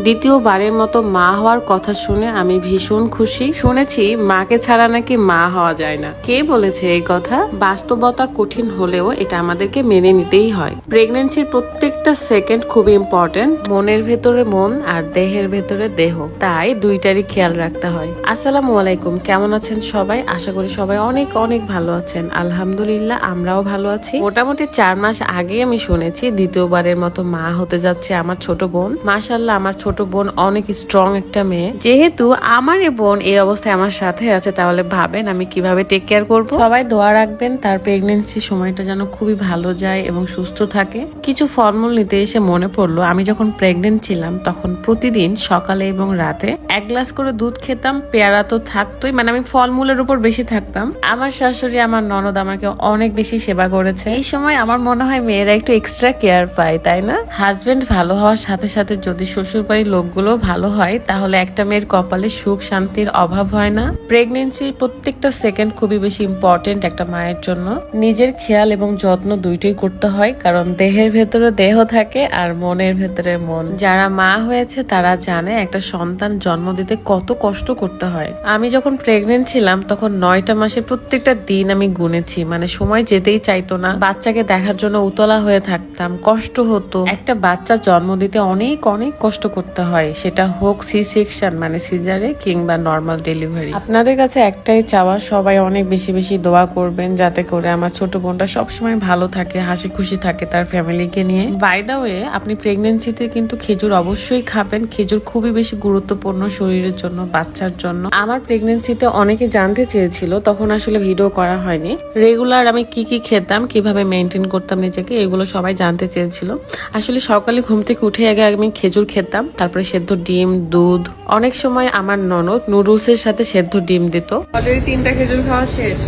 দ্বিতীয়বারের মতো মা হওয়ার কথা শুনে আমি ভীষণ খুশি। শুনেছি, মাকে ছাড়া নাকি মা হওয়া যায় না। কে বলেছে এই কথা? বাস্তবতা কঠিন হলেও এটা আমাদেরকে মেনে নিতেই হয়। প্রেগনেন্সির প্রত্যেকটা সেকেন্ড খুবই ইম্পর্টেন্ট মনের ভেতরে মন আর দেহের ভেতরে দেহ। তাই দুইটারই খেয়াল রাখতে হয়। আসসালামু আলাইকুম। কেমন আছেন সবাই? আশা করি সবাই অনেক অনেক ভালো আছেন। আলহামদুলিল্লাহ, আমরাও ভালো আছি। মোটামুটি চার মাস আগে আমি শুনেছি, দ্বিতীয়বারের মতো মা হতে যাচ্ছে আমার ছোট বোন। মাশাল্লাহ আমার ছোট বোন অনেক স্ট্রং একটা মেয়ে। যেহেতু আমার বোন এই অবস্থায় আমার সাথে আছে, তাহলে ভাবেন আমি কীভাবে টেক কেয়ার করব। সবাই দোয়া রাখবেন, তার প্রেগনেন্সি সময়টা যেন খুবই ভালো যায় এবং সুস্থ থাকে। কিছু ফলমূল নিতে এসে মনে পড়ল, আমি যখন প্রেগনেন্ট ছিলাম, তখন প্রতিদিন সকালে এবং রাতে এক গ্লাস করে দুধ খেতাম, পেয়ারা তো থাকতোই মানে আমি ফলমূলের উপর বেশি থাকতাম। আমার শাশুড়ি, আমার ননদ আমাকে অনেক বেশি সেবা করেছে। এই সময় আমার মনে হয় মেয়েরা একটু এক্সট্রা কেয়ার পায়, তাই না? হাজবেন্ড ভালো হওয়ার সাথে সাথে যদি শ্বশুর বাড়ির লোকগুলো ভালো হয়, তাহলে একটা মেয়ের কপালে সুখ শান্তির অভাব হয় না। প্রেগনেন্সির প্রত্যেকটা সেকেন্ড খুবই বেশি ইম্পর্টেন্ট একটা মায়ের জন্য। নিজের খেয়াল এবং যত্ন দুইটাই করতে হয়, কারণ দেহের ভেতরে দেহ থাকে আর মনের ভেতরে মন। যারা মা হয়েছে, তারা জানে একটা সন্তান জন্ম দিতে কত কষ্ট করতে হয়। আমি যখন প্রেগনেন্ট ছিলাম, তখন নয়টা মাসে প্রত্যেকটা দিন আমি গুনেছি মানে সময় যেতেই চাইতো না। বাচ্চাকে দেখার জন্য উতলা হয়ে থাকতাম, কষ্ট হতো। একটা বাচ্চা জন্ম দিতে অনেক অনেক কষ্ট করতে হয়, সেটা হোক সি সেকশন মানে সিজারে কিংবা নর্মাল ডেলিভারি আপনাদের কাছে একটাই চাওয়া, সবাই অনেক বেশি বেশি দোয়া করবেন যাতে করে আমার ছোট বোনটা সবসময় ভালো থাকে, হাসি খুশি থাকে তার ফ্যামিলিকে নিয়ে। বাই দা ওয়ে আপনি প্রেগনেন্সিতে কিন্তু খেজুর অবশ্যই খাবেন। খেজুর খুবই বেশি গুরুত্বপূর্ণ শরীরের জন্য, বাচ্চার জন্য। আমার প্রেগনেন্সিতে অনেকে জানতে চেয়েছিল, তখন আসলে ভিডিও করা হয়নি। রেগুলার আমি কি কি খেতাম, কীভাবে মেনটেন করতাম নিজেকে, এগুলো সবাই জানতে চেয়েছিল। আসলে সকালে ঘুম থেকে উঠে আগে আমি খেজুর খেতাম। তারপরে সেদ্ধ ডিম দুধ। অনেক সময় আমার ননদ নুডলসের সাথে সেদ্ধ ডিম দিত। অলরেডি তিনটা খেজুর খাওয়া শেষ।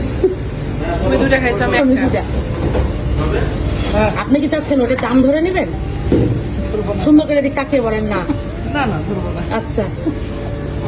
তুমি দুটা খাইছো আমি আমি একটা। আপনি কি চাচ্ছেন ওটা দাম ধরে নেবেন? সুন্দর করে দিক তাকিয়ে বলেন না। না। আচ্ছা।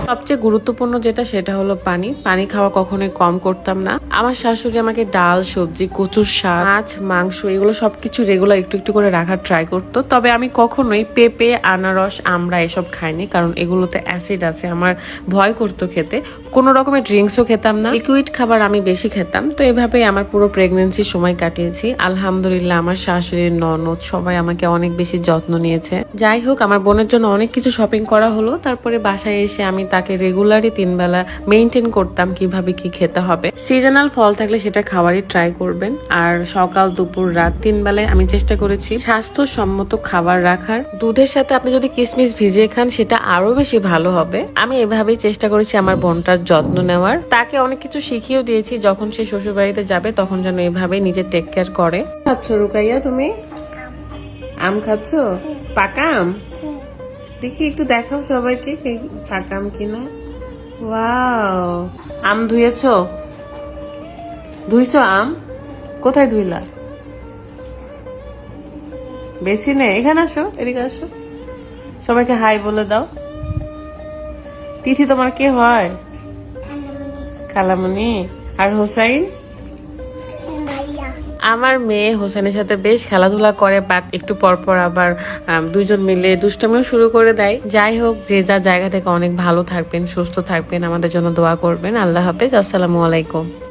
সবচেয়ে গুরুত্বপূর্ণ যেটা সেটা হলো পানি। পানি খাওয়া কখনোই কম করতাম না। আমার শাশুড়ি আমাকে ডাল, সবজি, কচুর শাক, মাছ, মাংস এগুলো সবকিছু রেগুলার একটু একটু করে রাখার ট্রাই করতো। তবে আমি কখনোই পেঁপে, আনারস, আমরা এসব খাইনি কারণ এগুলোতে অ্যাসিড আছে, আমার ভয় করতো খেতে। কোনো রকমের ড্রিঙ্কসও খেতাম না। লিকুইড খাবার আমি বেশি খেতাম। তো এভাবেই আমার পুরো প্রেগনেন্সি সময় কাটিয়েছি। আলহামদুলিল্লাহ আমার শাশুড়ির ননদ সবাই আমাকে অনেক বেশি যত্ন নিয়েছে। যাই হোক, আমার বোনের জন্য অনেক কিছু শপিং করা হলো। তারপরে বাসায় এসে আমি তাকে রেগুলারই তিন বেলা মেনটেন করতাম কীভাবে কি খেতে হবে। সিজনাল ফল থাকলে সেটা খাওয়ারই ট্রাই করবেন। আর সকাল, দুপুর, রাত তিন বেলায় আমি চেষ্টা করেছি স্বাস্থ্যসম্মত খাবার রাখার। দুধের সাথে আপনি যদি কিশমিশ ভিজিয়ে খান, সেটা আরও বেশি ভালো হবে। আমি এভাবেই চেষ্টা করেছি আমার বোনটার যত্ন নেওয়ার। তাকে অনেক কিছু শিখিয়েও দিয়েছি, যখন সে শ্বশুর বাড়িতে যাবে তখন যেন এভাবেই নিজে টেক কেয়ার করে। খাচ্ছ রুকাইয়া তুমি? আম খাচ্ছ? পাকা আম? দেখি একটু দেখাও সবাইকে কে- পাকা আম কিনা। ওয়াও আম ধুয়েছ? ধুইছ আম? কোথায় ধুইলা? বেশি নেই এখানে আসো এদিকে আসো। সবাইকে হাই বলে দাও। তিথি তোমার কে হয়? খালামণি। আর হোসাইন? আমার মেয়ে হোসেনের সাথে বেশ খেলাধুলা করে বাট একটু পরপর পর আবার দুজন মিলে দুষ্টামিও শুরু করে দেয়। যাই হোক, যে যার জায়গা থেকে অনেক ভালো থাকবেন, সুস্থ থাকবেন, আমাদের জন্য দোয়া করবেন। আল্লাহ হাফেজ, আসসালামু আলাইকুম।